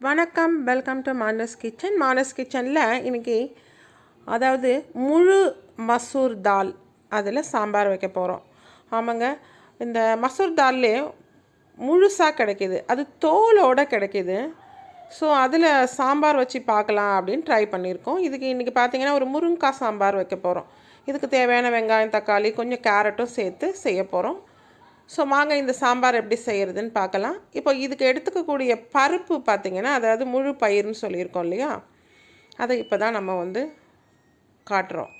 வணக்கம் welcome to Manas kitchen Manas கிச்சனில் இன்றைக்கி அதாவது முழு மசூர் தால் அதில் சாம்பார் வைக்க போகிறோம் ஆமாங்க இந்த மசூர் தால்லே முழுசாக கிடைக்கிது. அது தோலோடு கிடைக்கிது. ஸோ அதில் சாம்பார் வச்சு பார்க்கலாம் அப்படின்னு ட்ரை பண்ணியிருக்கோம். இதுக்கு இன்றைக்கி பார்த்தீங்கன்னா ஒரு முருங்கைக்காய் சாம்பார் வைக்க போகிறோம் இதுக்கு தேவையான வெங்காயம் தக்காளி கொஞ்சம் கேரட்டும் சேர்த்து செய்ய போகிறோம் ஸோ வாங்க இந்த சாம்பார் எப்படி செய்கிறதுன்னு பார்க்கலாம். இப்போ இதுக்கு எடுத்துக்கக்கூடிய பருப்பு பார்த்திங்கன்னா அதாவது முழு பயிர்னு சொல்லியிருக்கோம் இல்லையா? அதை இப்போ தான் நம்ம வந்து காட்டுறோம்.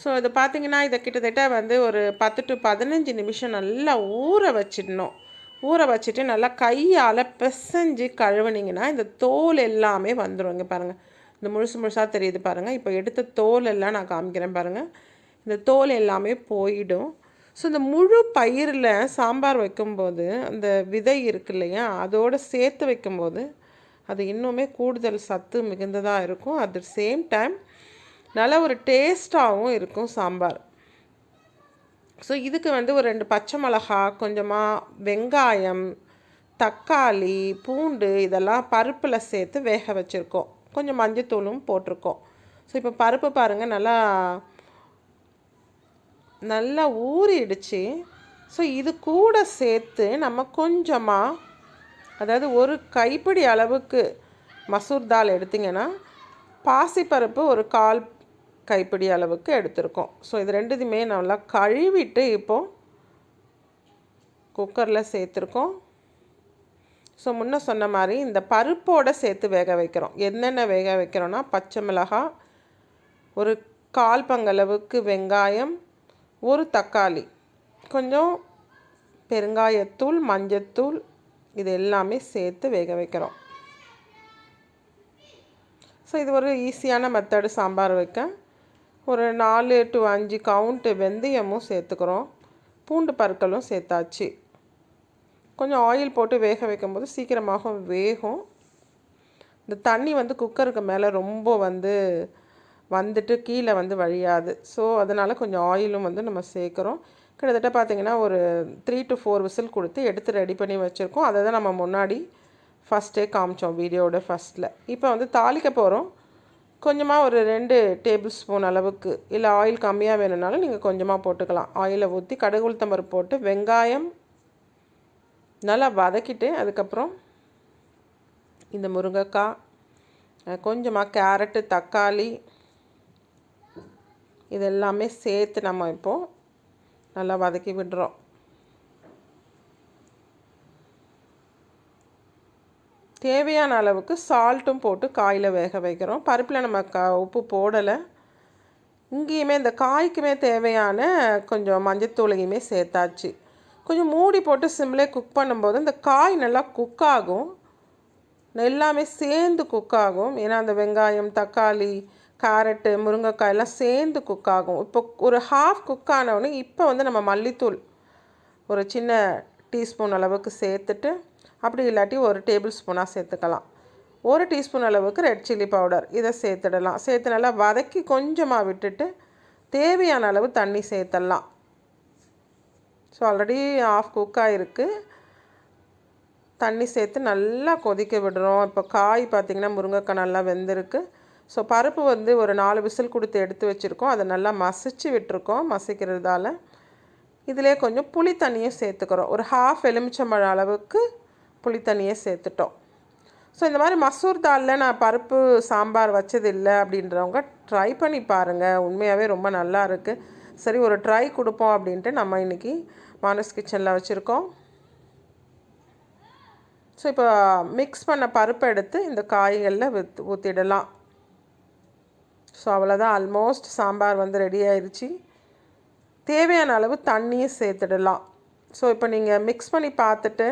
ஸோ இது பார்த்திங்கன்னா இதை கிட்டத்தட்ட வந்து ஒரு பத்து டு பதினஞ்சு நிமிஷம் நல்லா ஊற வச்சிடணும். ஊற வச்சுட்டு நல்லா கையால் பிசைஞ்சு கழுவுனிங்கன்னா இந்த தோல் எல்லாமே வந்துடும் இங்கே பாருங்கள் இந்த முழுசு முழுசாக தெரியுது பாருங்கள் இப்போ எடுத்த தோல் எல்லாம் நான் காமிக்கிறேன் பாருங்கள் இந்த தோல் எல்லாமே போயிடும். ஸோ இந்த முழு பயிரில் சாம்பார் வைக்கும்போது அந்த விதை இருக்கு இல்லையா அதோடு சேர்த்து வைக்கும்போது அது இன்னுமே கூடுதல் சத்து மிகுந்ததாக இருக்கும். அட் த சேம் டைம் நல்ல ஒரு டேஸ்ட்டாகவும் இருக்கும் சாம்பார். ஸோ இதுக்கு வந்து ஒரு ரெண்டு பச்சை மிளகா கொஞ்சமாக வெங்காயம் தக்காளி பூண்டு இதெல்லாம் பருப்பில் சேர்த்து வேக வச்சுருக்கோம். கொஞ்சம் மஞ்சத்தூளும் போட்டிருக்கோம். ஸோ இப்போ பருப்பு பாருங்கள் நல்லா நல்லா ஊறிடுச்சு. ஸோ இது கூட சேர்த்து நம்ம கொஞ்சமாக அதாவது ஒரு கைப்பிடி அளவுக்கு மசூர் தால் எடுத்திங்கன்னா பாசிப்பருப்பு ஒரு கால் கைப்பிடி அளவுக்கு எடுத்திருக்கோம். ஸோ இது ரெண்டுத்தையுமே நல்லா கழுவிட்டு இப்போது குக்கரில் சேர்த்துருக்கோம். ஸோ முன்ன சொன்ன மாதிரி இந்த பருப்போடு சேர்த்து வேக வைக்கிறோம். என்னென்ன வேக வைக்கிறோன்னா பச்சை மிளகாய் ஒரு கால் பங்களவுக்கு வெங்காயம் ஒரு தக்காளி. கொஞ்சம் பெருங்காயத்தூள் மஞ்சத்தூள் இது எல்லாமே சேர்த்து வேக வைக்கிறோம். ஸோ இது ஒரு ஈஸியான மெத்தடு சாம்பார் வைக்க. ஒரு நாலு டு அஞ்சு கவுண்ட்டு வெந்தயமும் சேர்த்துக்கிறோம். பூண்டு பற்களும் சேர்த்தாச்சு. கொஞ்சம் ஆயில் போட்டு வேக வைக்கும்போது சீக்கிரமாக வேகும். இந்த தண்ணி வந்து குக்கருக்கு மேலே ரொம்ப வந்து வந்துட்டு கீழே வந்து வழியாது. ஸோ அதனால் கொஞ்சம் ஆயிலும் வந்து நம்ம சேர்க்குறோம். கிட்டத்தட்ட பார்த்திங்கன்னா ஒரு த்ரீ டு ஃபோர் விசில் கொடுத்து எடுத்து ரெடி பண்ணி வச்சுருக்கோம். அதை தான் நம்ம முன்னாடி ஃபஸ்ட்டே காமிச்சோம் வீடியோட ஃபஸ்ட்டில் இப்போ வந்து தாளிக்க போகிறோம் கொஞ்சமாக ஒரு ரெண்டு டேபிள் ஸ்பூன் அளவுக்கு. இல்லை ஆயில் கம்மியாக வேணும்னாலும் நீங்கள் கொஞ்சமாக போட்டுக்கலாம். ஆயிலை ஊற்றி கடுகு உளுத்தம்பருப்பு போட்டு வெங்காயம் நல்லா வதக்கிட்டு அதுக்கப்புறம் இந்த முருங்கைக்காய் கொஞ்சமாக கேரட்டு தக்காளி இது எல்லாமே சேர்த்து நம்ம இப்போது நல்லா வதக்கி விடுறோம். தேவையான அளவுக்கு சால்ட்டும் போட்டு காயில் வேக வைக்கிறோம். பருப்பில் நம்ம க உப்பு போடலை. இங்கேயுமே இந்த காய்க்குமே தேவையான கொஞ்சம் மஞ்சத்தூளையுமே சேர்த்தாச்சு. கொஞ்சம் மூடி போட்டு சிம்லே குக் பண்ணும்போது இந்த காய் நல்லா குக் ஆகும். எல்லாமே சேர்ந்து குக் ஆகும். ஏன்னா அந்த வெங்காயம் தக்காளி கேரட்டு முருங்கைக்காய் எல்லாம் சேர்ந்து குக் ஆகும். இப்போ ஒரு ஹாஃப் குக் ஆனவுடனே இப்போ வந்து நம்ம மல்லித்தூள் ஒரு சின்ன டீஸ்பூன் அளவுக்கு சேர்த்துட்டு அப்படி இல்லாட்டி ஒரு டேபிள் ஸ்பூனாக சேர்த்துக்கலாம். ஒரு டீஸ்பூன் அளவுக்கு ரெட் சில்லி பவுடர் இதை சேர்த்துடலாம். சேர்த்து நல்லா வதக்கி கொஞ்சமாக விட்டுட்டு தேவையான அளவு தண்ணி சேர்த்துடலாம் ஸோ ஆல்ரெடி ஆஃப் குக் ஆகிருக்கு தண்ணி சேர்த்து நல்லா கொதிக்க விடுறோம். இப்போ காய் பார்த்திங்கன்னா முருங்கைக்காய் நல்லா வெந்திருக்கு. ஸோ பருப்பு வந்து ஒரு நாலு விசில் கொடுத்து எடுத்து வச்சுருக்கோம். அதை நல்லா மசிச்சு விட்டுருக்கோம். மசிக்கிறதால இதிலே கொஞ்சம் புளி தண்ணியும் சேர்த்துக்கிறோம். ஒரு ஹாஃப் எலுமிச்சம்பழம் அளவுக்கு புளி தண்ணியை சேர்த்துட்டோம். ஸோ இந்த மாதிரி மசூர் தாலில் நான் பருப்பு சாம்பார் வச்சதில்லை அப்படின்றவங்க ட்ரை பண்ணி பாருங்கள் உண்மையாகவே ரொம்ப நல்லா இருக்குது சரி ஒரு ட்ரை கொடுப்போம் அப்படின்ட்டு நம்ம இன்றைக்கி மானஸ் கிச்சனில் வச்சுருக்கோம். ஸோ இப்போ மிக்ஸ் பண்ண பருப்பை எடுத்து இந்த காய்களில் வித் ஊற்றிடலாம் ஸோ அவ்வளோதான் ஆல்மோஸ்ட் சாம்பார் வந்து ரெடி ஆயிடுச்சு தேவையான அளவு தண்ணியும் சேர்த்துடலாம். ஸோ இப்போ நீங்கள் மிக்ஸ் பண்ணி பார்த்துட்டு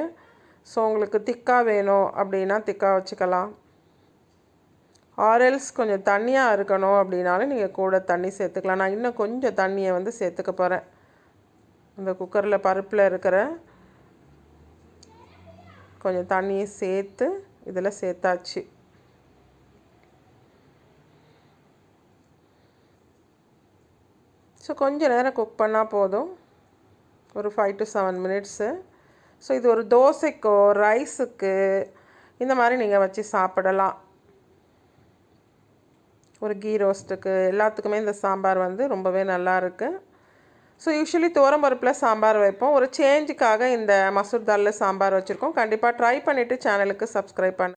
ஸோ உங்களுக்கு திக்காக வேணும் அப்படின்னா திக்காக வச்சுக்கலாம். ஆரல்ஸ் கொஞ்சம் தண்ணியாக இருக்கணும் அப்படின்னாலும் நீங்கள் கூட தண்ணி சேர்த்துக்கலாம். நான் இன்னும் கொஞ்சம் தண்ணியை வந்து சேர்த்துக்க போகிறேன் இந்த குக்கரில் பருப்பில் இருக்கிற கொஞ்சம் தண்ணியை சேர்த்து இதில் சேர்த்தாச்சு. ஸோ கொஞ்சம் நேரம் குக் பண்ணால் போதும். ஒரு five to seven minutes so இது ஒரு தோசைக்கோ ரைஸுக்கு இந்த மாதிரி நீங்கள் வச்சு சாப்பிடலாம். ஒரு கீ ரோஸ்ட்டுக்கு எல்லாத்துக்குமே இந்த சாம்பார் வந்து ரொம்பவே நல்லா இருக்குது ஸோ யூஸ்வலி பருப்பில் சாம்பார் வைப்போம். ஒரு சேஞ்சுக்காக இந்த மசூர் தாலில் சாம்பார் வச்சுருக்கோம். கண்டிப்பாக ட்ரை பண்ணிவிட்டு சேனலுக்கு சப்ஸ்கிரைப் பண்ண.